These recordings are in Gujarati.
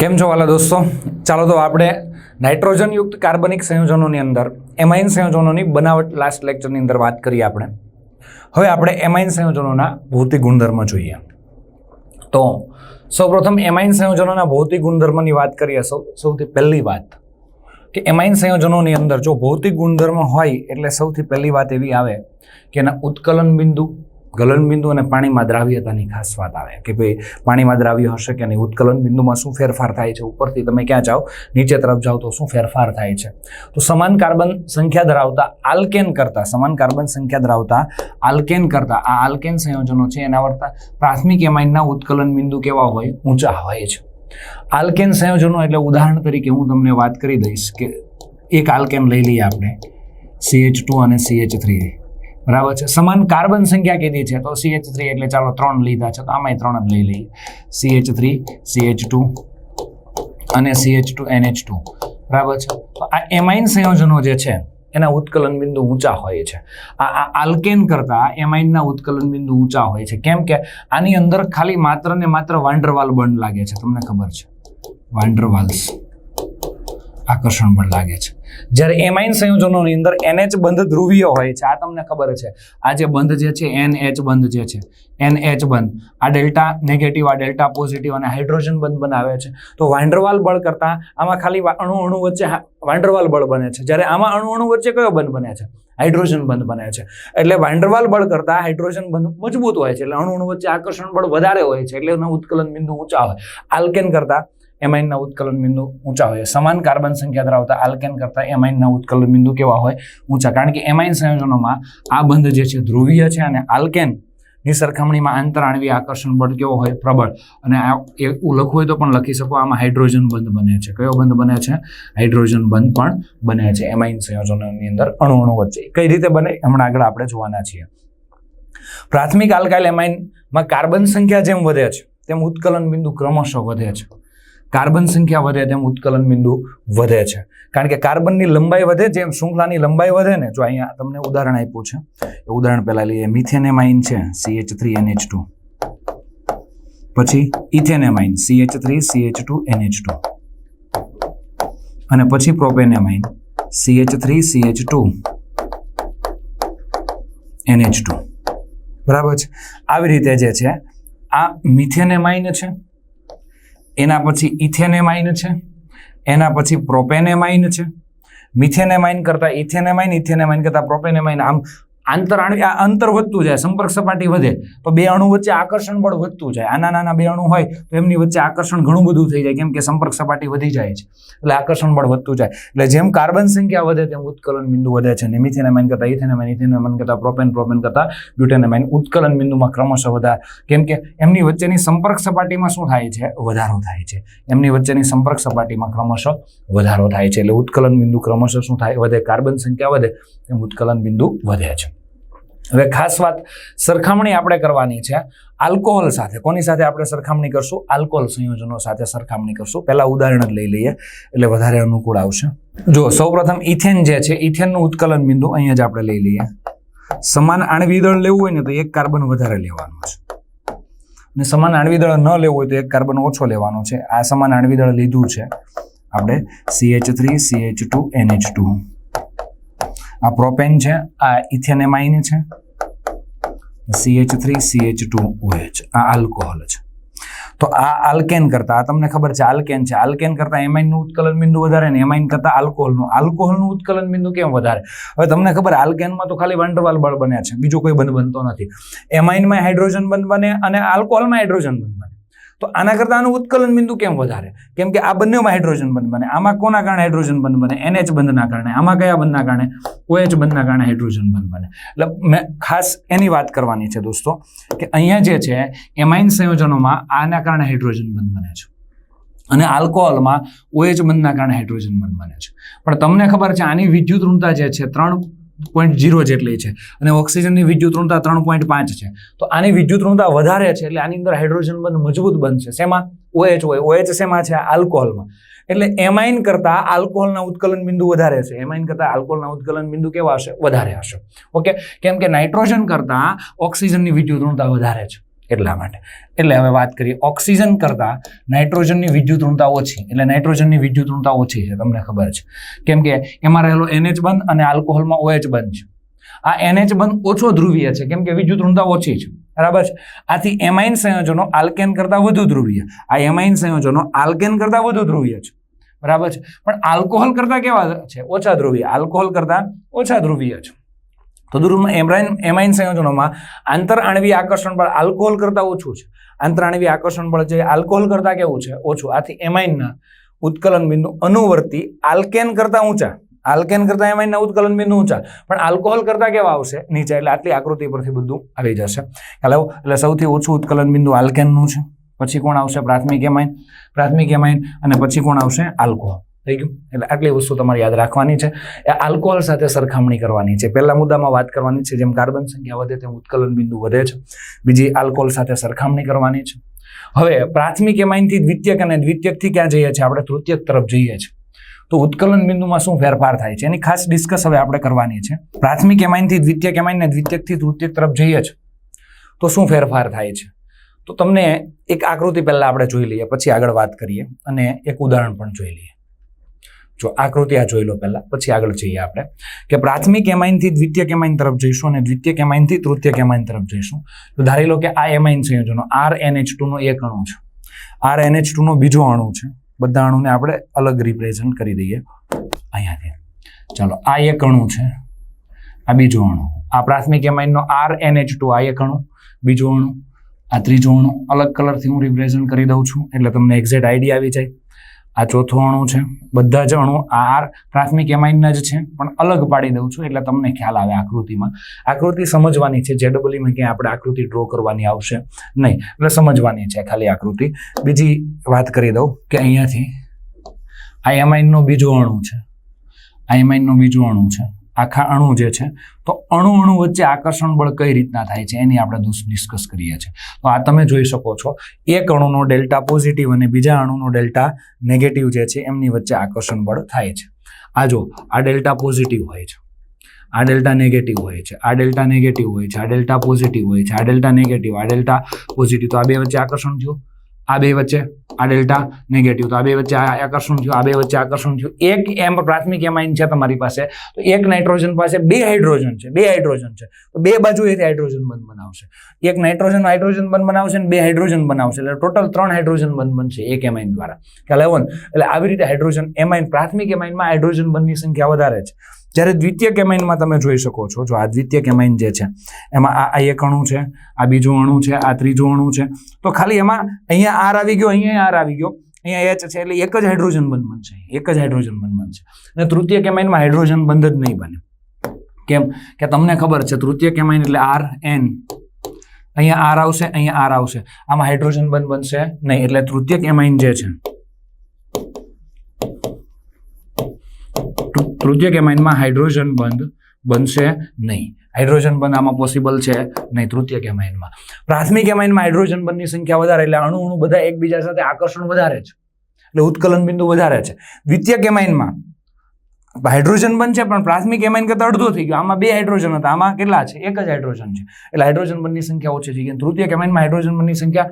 કેમ છો વાલા દોસ્તો? ચાલો તો આપણે નાઇટ્રોજનયુક્ત કાર્બનિક સંયોજનોની અંદર એમાઇન સંયોજનોની બનાવટ લાસ્ટ લેક્ચરની અંદર વાત કરીએ આપણે. હવે આપણે એમાઇન સંયોજનોના ભૌતિક ગુણધર્મ જોઈએ. તો સૌપ્રથમ એમાઇન સંયોજનોના ભૌતિક ગુણધર્મની વાત કરીએ, સૌ, સૌથી પહેલી વાત કે એમાઇન સંયોજનોની અંદર જો ભૌતિક ગુણધર્મ હોય એટલે સૌથી પહેલી વાત એવી આવે કે એના ઉત્કલન બિંદુ ગલન બિંદુ અને પાણીમાં દ્રાવ્યતાની ખાસ વાત આવે. કે ભાઈ, પાણીમાં દ્રાવ્ય હશે કે નહીં? ઉત્કલન બિંદુમાં શું ફેરફાર થાય છે? ઉપરથી તમે ક્યાં જાઓ? નીચે તરફ જાઓ તો શું ફેરફાર થાય છે? તો સમાન કાર્બન સંખ્યા ધરાવતા આલ્કેન કરતા, સમાન કાર્બન સંખ્યા ધરાવતા આલ્કેન કરતા, આ આલ્કેન સંયોજનો છે એના વર્તા પ્રાથમિક એમાઇનના ઉત્કલન બિંદુ કેવા હોય? ઊંચા હોય છે. આલ્કેન સંયોજનો એટલે ઉદાહરણ તરીકે હું તમને વાત કરી દઈશ કે એક આલ્કેન લઈ લઈએ આપણે સીએચ ટુ અને સીએચ થ્રી બરાબર છે. સમાન કાર્બન સંખ્યા કીધી છે. તો સી એચ થ્રી એટલે ચાલો ત્રણ લીધા છે. તો આમાંય ત્રણ જ લઈ લઈએ. CH three C H two અને C H two N H two બરાબર છે? તો આ એમાઇન સંયોજનો જે છે, એના ઉત્કલન બિંદુ ઊંચા હોય છે. આ આ આલ્કેન કરતા એમાઇનના ઉત્કલન બિંદુ ઊંચા હોય છે. કેમ કે આની અંદર ખાલી માત્ર ને માત્ર વાંડરવાલ બંધ લાગે છે. તમને ખબર છે? વાંડરવાલ્સ. આકર્ષણ બળ લાગે છે. જ્યારે એમાઇન સંયોજનોની અંદર એનએચ બંધ ધ્રુવીય હોય છે, આ તમને ખબર છે. આ જે બંધ જે છે એન એચ બંધ જે છે એન એચ બંધ. આ ડેલ્ટા નેગેટિવ આ ડેલ્ટા પોઝિટિવ અને હાઇડ્રોજન બંધ બનાવે છે. તો વાંડરવાલ બળ કરતાં આમાં ખાલી અણુ અણુ વચ્ચે વાંડરવાલ બળ બને છે. જ્યારે આમાં અણુ અણુ વચ્ચે કયો બંધ બને છે? હાઇડ્રોજન બંધ બને છે. એટલે વાંડરવાલ બળ કરતાં હાઇડ્રોજન બંધ મજબૂત હોય છે. એટલે અણુ અણુ વચ્ચે આકર્ષણ બળ વધારે હોય છે. એટલે એના ઉત્કલન બિંદુ ઊંચા હોય. આલ્કેન કરતા એમાઇનના ઉત્કલન બિંદુ ઊંચા હોય. સમાન કાર્બન સંખ્યા ધરાવતા આલ્કેન કરતા એમાઇનના ઉત્કલન બિંદુ કેવા હોય? ઊંચા. કારણ કે એમાઇન સંયોજનોમાં આ બંધ જે છે ધ્રુવીય છે અને આલ્કેનની સરખામણીમાં આંતરાણવી આકર્ષણ બળ કેવો હોય? પ્રબળ. અને આ એવું લખવું હોય તો પણ લખી શકો, આમાં હાઇડ્રોજન બંધ બને છે. કયો બંધ બને છે? હાઇડ્રોજન બંધ પણ બને છે. એમાઇન સંયોજનોની અંદર અણુ અણુ વચ્ચે. કઈ રીતે બને? હમણાં આગળ આપણે જોવાના છીએ. પ્રાથમિક આલ્કાઇલ એમાઇનમાં કાર્બન સંખ્યા જેમ વધે છે, તેમ ઉત્કલન બિંદુ ક્રમશઃ વધે છે. કાર્બન સંખ્યા વધે તેમ ઉત્કલન બિંદુ વધે છે. કારણ કે કાર્બનની લંબાઈ વધે, જેમ શૃંખલાની લંબાઈ વધે ને, જો અહીંયા તમને ઉદાહરણ આપ્યું છે. એ ઉદાહરણ પહેલા લઈએ. મિથેનેમાઇન છે સીએચ થ્રી એનએચ ટુ પછી ethanamine CH three CH two NH two અને પછી propanamine CH three CH two NH two બરાબર છે? આવી રીતે જે છે, આ મિથેનેમાઇન છે એના પછી ઇથેનેમાઇન છે, એના પછી પ્રોપેનેમાઇન છે. મિથેનેમાઇન કરતાં ઇથેનેમાઇન ઇથેનેમાઇન કરતાં પ્રોપેનેમાઇન. આમ આંતરાણુ આ અંતર વધતું જાય, સંપર્ક સપાટી વધે, તો બે અણુ વચ્ચે આકર્ષણ બળ વધતું જાય. આના નાના બે અણુ હોય, તો એમની વચ્ચે આકર્ષણ ઘણું બધું થઈ જાય, કેમ કે સંપર્ક સપાટી વધી જાય છે. એટલે આકર્ષણ બળ વધતું જાય. એટલે જેમ કાર્બન સંખ્યા વધે, તેમ ઉત્કલન બિંદુ વધે છે. ને મિથેનામાઇન કરતાં ઇથેનામાઇન ઇથેનામાઇન કરતાં પ્રોપેન પ્રોપેન કરતાં બ્યુટેનામાઇન, ઉત્કલન બિંદુમાં ક્રમશઃ વધારે. કેમ કે એમની વચ્ચેની સંપર્ક સપાટીમાં શું થાય છે? વધારો થાય છે. એમની વચ્ચેની સંપર્ક સપાટીમાં ક્રમશઃ વધારો થાય છે. એટલે ઉત્કલન બિંદુ ક્રમશઃ શું થાય? વધે. કાર્બન સંખ્યા વધે, તેમ ઉત્કલન બિંદુ વધે છે. હવે ખાસ વાત સરખામણી આપણે કરવાની છે. આલ્કોહોલ સાથે, કોની સાથે આપણે સરખામણી કરશું? આલ્કોહોલ સંયોજનો સાથે સરખામણી કરશું. પહેલાં ઉદાહરણ જ લઈ લઈએ, એટલે વધારે અનુકૂળ આવશે. જો સૌપ્રથમ ઇથેન જે છે, ઇથેનનું ઉત્કલન બિંદુ અહીંયા જ આપણે લઈ લઈએ. સમાન આણ્વીય દળ લેવું હોય ને તો એક કાર્બન વધારે લેવાનું છે. અને સમાન આણ્વીય દળ ન લેવું હોય તો એક કાર્બન ઓછો લેવાનો છે. આ સમાન આણવી દળ લીધું છે. આપણે CH three CH two NH two આ પ્રોપેન છે, આ ઇથેનેમાઇન છે, CH three, CH two, OH. આ આલ્કોહોલ છે. તો આ આલ્કેન કરતા, આ તમને ખબર છે આલ્કેન છે. આલ્કેન કરતા એમાઇનનું ઉત્કલન બિંદુ વધારે ને એમાઇન કરતા આલ્કોહોલનું. આલ્કોહોલનું ઉત્કલન બિંદુ કેમ વધારે? હવે તમને ખબર, આલ્કેનમાં તો ખાલી વંડરવાલ બળ બને છે. બીજો કોઈ બંધ બનતો નથી. એમાઇનમાં હાઇડ્રોજન બંધ બને અને આલ્કોહોલમાં હાઇડ્રોજન બંધ તો આના કરતાં આનું ઉત્કલન બિંદુ કેમ વધારે? કેમ કે આ બંનેમાં હાઇડ્રોજન બંધ બને. આમાં કોના કારણે હાઇડ્રોજન બંધ બને? એનએચ બંધના કારણે. આમાં કયા બંધના કારણે? ઓએચ બંધના કારણે હાઇડ્રોજન બંધ બને. એટલે મેં ખાસ એની વાત કરવાની છે દોસ્તો, કે અહીંયા જે છે, એમાઇન સંયોજનોમાં આના કારણે હાઇડ્રોજન બંધ બને છે. અને આલ્કોહોલમાં ઓએચ બંધના કારણે હાઇડ્રોજન બંધ બને છે. પણ તમને ખબર છે, આની વિદ્યુત ઋણતા જે છે, ત્રણ પોઈન્ટ જીરો જેટલી છે. અને ઓક્સિજનની વિદ્યુત ઋણતા ત્રણ પોઈન્ટ પાંચ છે. તો આની વિદ્યુત ઋણતા વધારે છે એટલે આની અંદર હાઇડ્રોજન બંધ મજબૂત બનશે શેમાં? ઓએચ હોય. ઓએચ શેમાં છે? આલ્કોહોલમાં. એટલે એમાઇન કરતાં આલ્કોહોલના ઉત્કલન બિંદુ વધારે છે. એમાઇન કરતાં આલ્કોહોલના ઉત્કલન બિંદુ કેવા હશે? વધારે હશે. ઓકે કેમ કે નાઇટ્રોજન કરતાં ઓક્સિજનની વિદ્યુત ઋણતા વધારે છે. એટલા માટે. એટલે હવે વાત કરીએ ઓક્સિજન કરતાં નાઇટ્રોજનની વિદ્યુત ઋણતા ઓછી. એટલે નાઇટ્રોજનની વિદ્યુત ઋણતા ઓછી છે, તમને ખબર છે. કેમ કે એમાં રહેલો એનએચ બંધ અને આલ્કોહોલમાં ઓએચ બંધ છે. આ એનએચ બંધ ઓછો ધ્રુવીય છે, કેમ કે વિદ્યુત ઋણતા ઓછી છે. બરાબર છે? આથી એમાઇન સંયોજનો આલ્કેન કરતાં વધુ ધ્રુવીય. આ એમાઇન સંયોજનો આલ્કેન કરતાં વધુ ધ્રુવીય છે. બરાબર છે? પણ આલ્કોહોલ કરતાં કેવા છે? ઓછા ધ્રુવીય. આલ્કોહોલ કરતાં ઓછા ધ્રુવીય છે. તો દૂરમાં એમરાઇન એમાઇન સંયોજનોમાં આંતર આણવી આકર્ષણ બળ આલ્કોહોલ કરતાં ઓછું છે. આંતર આણવી આકર્ષણ બળ જે આલ્કોહોલ કરતાં કેવું છે? ઓછું. આથી એમાઇનના ઉત્કલન બિંદુ અનુવર્તી આલ્કેન કરતાં ઊંચા. આલ્કેન કરતાં એમાઇનના ઉત્કલન બિંદુ ઊંચા. પણ આલ્કોહોલ કરતાં કેવા આવશે? નીચે. એટલે આટલી આકૃતિ પરથી બધું આવી જશે. હેલો એટલે સૌથી ઓછું ઉત્કલન બિંદુ આલ્કેનનું છે. પછી કોણ આવશે? પ્રાથમિક એમાઇન. પ્રાથમિક એમાઇન. અને પછી કોણ આવશે? આલ્કોહોલ. થઈ ગયું. એટલે આટલી વસ્તુ તમારે યાદ રાખવાની છે. એ આલ્કોહોલ સાથે સરખામણી કરવાની છે. પહેલા મુદ્દામાં વાત કરવાની છે જેમ કાર્બન સંખ્યા વધે તેમ ઉત્કલન બિંદુ વધે છે. બીજી આલ્કોહોલ સાથે સરખામણી કરવાની છે. હવે પ્રાથમિક એમાઇનથી દ્વિતીયક અને દ્વિતીયકથી ક્યાં જઈએ છીએ? આપણે તૃતીયક તરફ જઈએ છીએ. તો ઉત્કલન બિંદુમાં શું ફેરફાર થાય છે? એની ખાસ ડિસ્કસ હવે આપણે કરવાની છે. પ્રાથમિક એમાઇનથી દ્વિતીયક એમાઇન ને દ્વિતીયકથી તૃતીયક તરફ જઈએ છીએ. તો શું ફેરફાર થાય છે? તો તમને એક આકૃતિ પહેલાં આપણે જોઈ લઈએ, પછી આગળ વાત કરીએ અને એક ઉદાહરણ પણ જોઈ લઈએ. જો આકૃતિ આ જોઈ લો પહેલા, પછી આગળ જઈએ આપણે. કે પ્રાથમિક એમાઇનથી દ્વિતીય કેમાઇન તરફ જઈશું અને દ્વિતીય કેમાઇનથી તૃતીય એમાઇન તરફ જઈશું. તો ધારી લો કે આ એમાઇન સંયોજનો આર એનએચ ટુનો એક અણુ છે. આર એનએચ ટુનો બીજો અણુ છે. બધા અણુને આપણે અલગ રિપ્રેઝન્ટ કરી દઈએ. અહીંયાથી ચાલો, આ એક અણુ છે. આ બીજો અણુ. આ પ્રાથમિક એમાઇનનો આર એનએચ ટુ આ એક અણુ, બીજો અણુ, આ ત્રીજો અણુ. અલગ કલરથી હું રિપ્રેઝન્ટ કરી દઉં છું, એટલે તમને એક્ઝેક્ટ આઈડિયા આવી જાય. આ ચોથો અણુ છે. બધા જ અણુ આર પ્રાથમિક એમાઇનના જ છે, પણ અલગ પાડી દઉં છું, એટલે તમને ખ્યાલ આવે આકૃતિમાં. આકૃતિ સમજવાની છે જેડબલઈમાં ક્યાંય આપણે આકૃતિ ડ્રો કરવાની આવશે નહીં, એટલે સમજવાની છે ખાલી આકૃતિ. બીજી વાત કરી દઉં કે અહીંયાથી આ એમાઇનનો બીજો અણુ છે. આ એમાઇનનો બીજો અણુ છે. આખા અણુ જે છે, તો અણુ અણુ વચ્ચે આકર્ષણ બળ કઈ રીતના થાય છે, એની આપણે ડિસ્કસ કરીએ છીએ. તો આ તમે જોઈ શકો છો, એક અણુનો ડેલ્ટા પોઝિટિવ અને બીજા અણુનો ડેલ્ટા નેગેટિવ જે છે, એમની વચ્ચે આકર્ષણ બળ થાય છે. આ જો, આ ડેલ્ટા પોઝિટિવ હોય છે, આ ડેલ્ટા નેગેટિવ હોય છે, આ ડેલ્ટા નેગેટિવ હોય છે, આ ડેલ્ટા પોઝિટિવ હોય છે, આ ડેલ્ટા નેગેટિવ આ ડેલ્ટા પોઝિટિવ તો આ બે વચ્ચે આકર્ષણ થયું? આ બે વચ્ચે આ ડેલ્ટા નેગેટિવ તો આ બે વચ્ચે આકર્ષણ થયું, આ બે વચ્ચે આકર્ષણ થયું. એક એમ પ્રાથમિક એમાઇન છે તમારી પાસે. તો એક નાઇટ્રોજન પાસે બે હાઇડ્રોજન છે, બે હાઇડ્રોજન છે. તો બે બાજુએથી હાઇડ્રોજન બંધ બનાવશે. એક નાઇટ્રોજન હાઇડ્રોજન બંધ બનાવશે અને બે હાઇડ્રોજન બનાવશે. એટલે ટોટલ ત્રણ હાઇડ્રોજન બંધ બનશે એક એમાઇન દ્વારા. ખ્યાલ આવ્યો એટલે આવી રીતે હાઇડ્રોજન એમાઇન પ્રાથમિક એમાઇનમાં હાઇડ્રોજન બંધની સંખ્યા વધારે છે. જ્યારે દ્વિતીય કેમાઇનમાં તમે જોઈ શકો છો, જો આ દ્વિતીય એમાઇન જે છે, એમાં આ એક અણુ છે, આ બીજું અણુ છે, આ ત્રીજું અણુ છે. તો ખાલી એમાં અહીંયા આર આવી ગયો, અહીંયા આર આવી ગયો. અહીંયા એચ છે એટલે એક જ હાઇડ્રોજન બંધ બનશે એક જ હાઇડ્રોજન બંધ બનશે અને તૃતીય કેમાઇનમાં હાઇડ્રોજન બંધ જ નહીં બને. કેમ? કે તમને ખબર છે, તૃતીય કેમાઇન એટલે આર એન અહીંયા આર આવશે, અહીંયા આર આવશે. આમાં હાઇડ્રોજન બંધ બનશે નહીં. એટલે તૃતીય કેમાઇન જે છે તૃતીય કેમાઇનમાં હાઇડ્રોજન બંધ બનશે નહીં. હાઇડ્રોજન બંધ આમાં પોસિબલ છે નહીં, તૃતીય કેમાઇનમાં પ્રાથમિક કેમાઇનમાં હાઇડ્રોજન બંધની સંખ્યા વધારે એટલે અણુ અણુ બધા એકબીજા સાથે આકર્ષણ વધારે છે. એટલે ઉત્કલન બિંદુ વધારે છે. દ્વિતીય કેમાઇનમાં હાઇડ્રોજન બન છે પણ પ્રાથમિક એમાઇન કરતાં અડધો થઈ ગયો. આમાં બે હાઇડ્રોજન હતા. આમાં કેટલા છે? એક જ હાઇડ્રોજન છે. એટલે હાઇડ્રોજન બનની સંખ્યા ઓછી થઈ ગઈ. તૃતીય કેમાઇનમાં હાઇડ્રોજન બનની સંખ્યા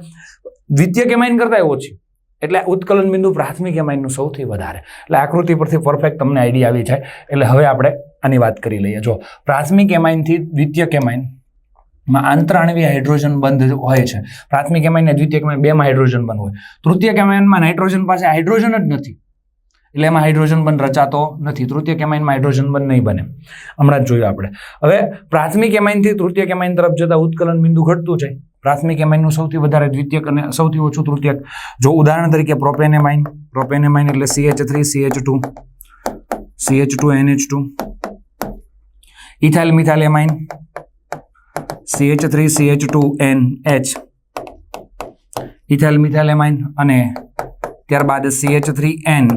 દ્વિતીય કેમાઇન કરતાં ઓછી. એટલે ઉત્કલન બિંદુ પ્રાથમિક એમાઇનનું સૌથી વધારે. એટલે આકૃતિ પરથી પરફેક્ટ તમને આઈડિયા આવી જાય. એટલે હવે આપણે આની વાત કરી લઈએ. જો, પ્રાથમિક એમાઇનથી દ્વિતીય કેમાઇનમાં આંતરાણવીય હાઇડ્રોજન બંધ હોય છે. પ્રાથમિક એમાઇન દ્વિતીય કેમાઇન બેમાં હાઇડ્રોજન બંધ હોય. તૃતીય કેમાઇનમાં નાઇટ્રોજન પાસે હાઇડ્રોજન જ નથી. એટલે એમાં હાઇડ્રોજન બંધ રચાતો નથી. તૃતીય કેમાઇનમાં હાઇડ્રોજન બંધ નહીં બને. હમણાં જ જોયું આપણે. હવે, પ્રાથમિક એમાઇનથી તૃતીય કેમાઇન તરફ જતા ઉત્કલન બિંદુ ઘટતું છે પ્રાથમિક એમાઇનનું સૌથી વધારે દ્વિતીયક અને સૌથી ઓછું તૃતીયક. જો, ઉદાહરણ તરીકે પ્રોપેન એમાઇન. પ્રોપેન એમાઇન એટલે CH three CH two CH two NH two ethyl, methyl, amine. CH three CH two N H ethyl, methyl, amine અને ત્યારબાદ CH three N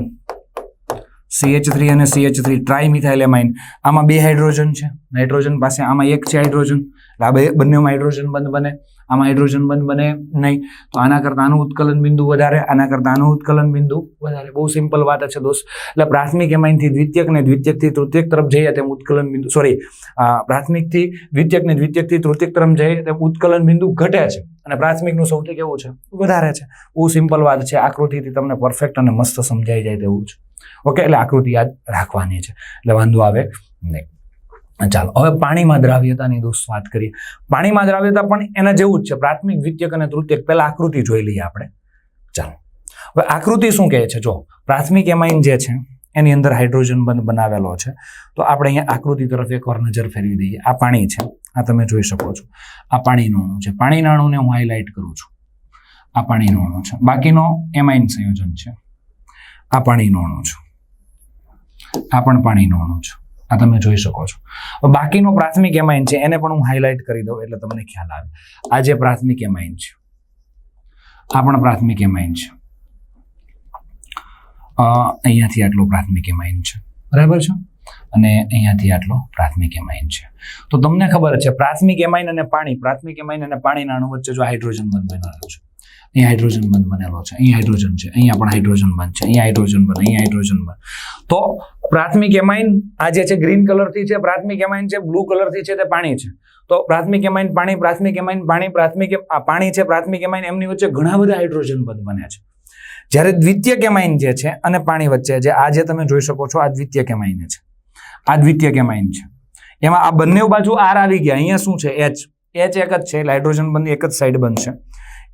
CH three અને સીએચ થ્રી ટ્રાઇમિથાઇલ, એમાઇન. આમાં બે હાઇડ્રોજન છે. નાઇટ્રોજન પાસે આમાં એક છે હાઇડ્રોજન. આ બે બંનેમાં હાઇડ્રોજન બંધ બને. આમાં હાઇડ્રોજન બંધ બને નહીં. તો આના કરતાં આનું ઉત્કલન બિંદુ વધારે, આના કરતાં આનું ઉત્કલન બિંદુ વધારે. બહુ સિમ્પલ વાત છે દોસ્ત. એટલે પ્રાથમિક એમાઇનથી દ્વિતીયક ને દ્વિતીયકથી તૃતીયક તરફ જઈએ તેમ ઉત્કલન બિંદુ સોરી પ્રાથમિકથી દ્વિતીયક ને દ્વિતીયકથી તૃતીયક તરફ જઈએ તેમ ઉત્કલન બિંદુ ઘટે છે. અને પ્રાથમિકનું સૌથી કેવું છે? વધારે છે. બહુ સિમ્પલ વાત છે. આકૃતિથી તમને પરફેક્ટ અને મસ્ત સમજાઈ જાય તેવું છે. ઓકે એટલે આકૃતિ યાદ રાખવાની છે. એટલે વાંધો આવે નહીં. ચાલો, હવે પાણીમાં દ્રાવ્યતાની દોસ્ત વાત કરીએ. પાણીમાં દ્રાવ્યતા પણ એના જેવું જ છે. પ્રાથમિક દ્વિતીયક અને તૃતીયક, પહેલા આકૃતિ જોઈ લઈએ આપણે. ચાલો, હવે આકૃતિ શું કહે છે? જો, પ્રાથમિક એમાઇન જે છે, એની અંદર હાઇડ્રોજન બંધ બનાવેલો છે. તો આપણે અહીંયા આકૃતિ તરફ એકવાર નજર ફેરવી દઈએ. આ પાણી છે, આ તમે જોઈ શકો છો. આ પાણીનું અણુ છે. પાણીના અણુને હું હાઇલાઇટ કરું છું. આ પાણીનું અણુ છે. બાકીનો એમાઇન સંયોજન છે. આ પાણીનું અણુ છે. આ પણ પાણીનું અણુ છે. આ તમે જોઈ શકો છો. બાકીનો પ્રાથમિક એમાઇન છે, એને પણ હું હાઇલાઇટ કરી દઉં એટલે તમને ખ્યાલ આવે. આ જે પ્રાથમિક એમાઇન છે, આ પણ પ્રાથમિક એમાઇન છે. અહીંયાથી આટલો પ્રાથમિક એમાઇન છે. બરાબર છે? અને અહીંયાથી આટલો પ્રાથમિક એમાઇન છે. તો તમને ખબર છે, પ્રાથમિક એમાઇન અને પાણી, પ્રાથમિક એમાઇન અને પાણીના અણુ વચ્ચે જો હાઇડ્રોજન બંધ બનેલું છે અહીં હાઇડ્રોજન બંધ બનેલો છે અહીં હાઇડ્રોજન છે, અહીંયા પણ હાઇડ્રોજન બંધ છે, અહીંયા હાઇડ્રોજન બંધ અહીં હાઇડ્રોજન બંધ. તો પ્રાથમિક એમાઇન આ જે છે ગ્રીન કલરથી છે, પ્રાથમિક એમાઇન છે બ્લુ કલરથી છે તે પાણી છે. તો પ્રાથમિક એમાઇન પાણી, પ્રાથમિક એમાઇન પાણી, પ્રાથમિક આ પાણી છે, પ્રાથમિક એમાઇન એમની વચ્ચે ઘણા બધા હાઇડ્રોજન બંધ બન્યા છે. જ્યારે દ્વિતીય કેમાઇન જે છે અને પાણી વચ્ચે જે આ જે તમે જોઈ શકો છો, આ દ્વિતીય કેમાઇન છે. આ દ્વિતીય કેમાઇન છે. એમાં આ બંને બાજુ આર આવી ગયા. અહીંયા શું છે? એચ એચ એક જ છે, એટલે હાઇડ્રોજન બંધ એક જ સાઈડ બનશે.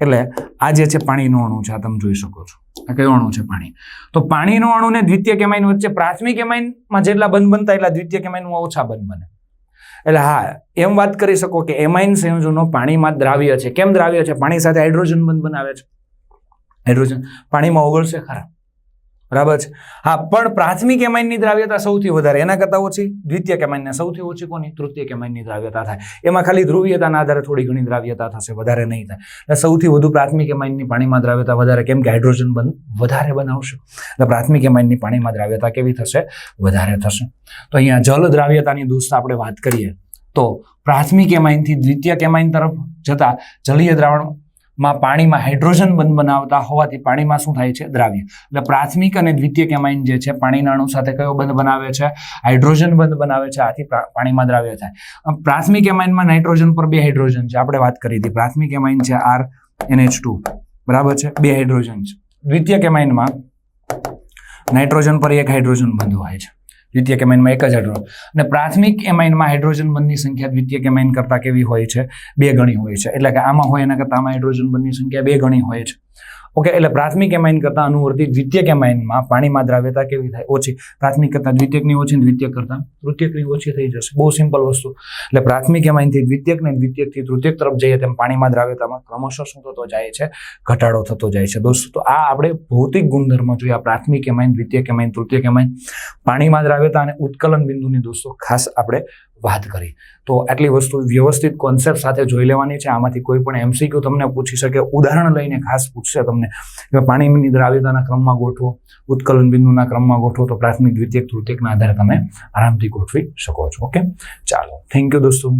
એટલે આ જે છે પાણીનું અણુ છે, આ તમે જોઈ શકો છો. આ કયો અણુ છે પાણી? તો પાણીનું અણુ ને દ્વિતીયક એમાઇન વચ્ચે પ્રાથમિક એમાઇનમાં જેટલા બંધ બનતા એટલા દ્વિતીય કેમાઇનમાં ઓછા બંધ બને. એટલે હા, એમ વાત કરી શકો કે એમાઇન સંયોજનો પાણીમાં દ્રાવ્ય છે. કેમ દ્રાવ્ય છે? પાણી સાથે હાઇડ્રોજન બંધ બનાવે છે. હાઇડ્રોજન પાણીમાં ઓગળશે ખરા. બરાબર છે? હા, પણ પ્રાથમિક એમાઇનની દ્રાવ્યતા સૌથી વધારે એના કરતાં ઓછી? દ્વિતીય કેમાઇનને સૌથી ઓછી કોની? તૃતીય કેમાઇનની દ્રાવ્યતા થાય. એમાં ખાલી ધ્રુવીયતાના આધારે થોડી ઘણી દ્રાવ્યતા થશે, વધારે નહીં થાય. એટલે સૌથી વધુ પ્રાથમિક એમાઇનની પાણીમાં દ્રાવ્યતા વધારે કેમ કે હાઇડ્રોજન બન, વધારે બનાવશે. એટલે પ્રાથમિક એમાઇનની પાણીમાં દ્રાવ્યતા કેવી થશે? વધારે થશે. તો અહીંયા જલ દ્રાવ્યતાની દોસ્ત આપણે વાત કરીએ, તો પ્રાથમિક એમાઇનથી દ્વિતીય કેમાઇન તરફ જતા જલીય દ્રાવણમાં પાણીમાં હાઇડ્રોજન બંધ બનાવતા હોવાથી પાણીમાં શું થાય છે? દ્રાવ્ય. એટલે પ્રાથમિક અને દ્વિતીય કેમાઇન જે છે, પાણીના અણુ સાથે કયો બંધ બનાવે છે? હાઇડ્રોજન બંધ બનાવે છે, આથી પાણીમાં દ્રાવ્ય થાય. પ્રાથમિક એમાઇનમાં નાઇટ્રોજન પર બે હાઇડ્રોજન છે, આપણે વાત કરી હતી. પ્રાથમિક એમાઇન છે આર, એનએચ ટુ. બરાબર છે? બે હાઇડ્રોજન છે. દ્વિતીય કેમાઇનમાં નાઇટ્રોજન પર એક હાઇડ્રોજન બંધ હોય છે. દ્વિતીયક કેમાઇનમાં એક જ હાઇડ્રોજન અને પ્રાથમિક એમાઇનમાં હાઇડ્રોજન બંધની સંખ્યા દ્વિતીય કેમાઇન કરતાં કેવી હોય છે? બે ગણી હોય છે. એટલે કે આમાં હોય એના કરતાં આમાં હાઇડ્રોજન બંધની સંખ્યા બે ગણી હોય છે. ઓકે એટલે પ્રાથમિક એમાઇન કરતાં અનુવર્તી દ્વિતીયક એમાઇનમાં પાણીમાં દ્રાવ્યતા કેવી થાય? ઓછી. પ્રાથમિક કરતાં દ્વિતીયકની ઓછી દ્વિતીયક કરતાં તૃતીયકની ઓછી થઈ જશે. બહુ સિમ્પલ વસ્તુ. એટલે પ્રાથમિક એમાઇનથી દ્વિતીયક ને દ્વિતીયકથી તૃતીયક તરફ જઈએ તેમ પાણીમાં દ્રાવ્યતામાં ક્રમશઃ શું થતો જાય છે? ઘટાડો થતો જાય છે. દોસ્તો, તો આ આપણે ભૌતિક ગુણધર્મ જોઈએ. પ્રાથમિક એમાઇન, દ્વિતીયક એમાઇન, તૃતીયક એમાઇન. પાણીમાં દ્રાવ્યતા અને ઉત્કલન બિંદુની દોસ્તો, ખાસ આપણે વાત કરી. તો આટલી વસ્તુ વ્યવસ્થિત કોન્સેપ્ટ સાથે જોઈ લેવાની છે. આમાંથી કોઈ પણ એમસીક્યુ તમને પૂછી શકે. ઉદાહરણ લઈને ખાસ પૂછશે તમને. કે પાણીની દ્રાવ્યતાના ક્રમમાં ગોઠવો, ઉત્કલન બિંદુના ક્રમમાં ગોઠવો, તો પ્રાથમિક, દ્વિતીયક, તૃતીયકના આધારે તમે આરામથી ગોઠવી શકો છો. ઓકે? ચાલો. થેન્ક યુ દોસ્તો.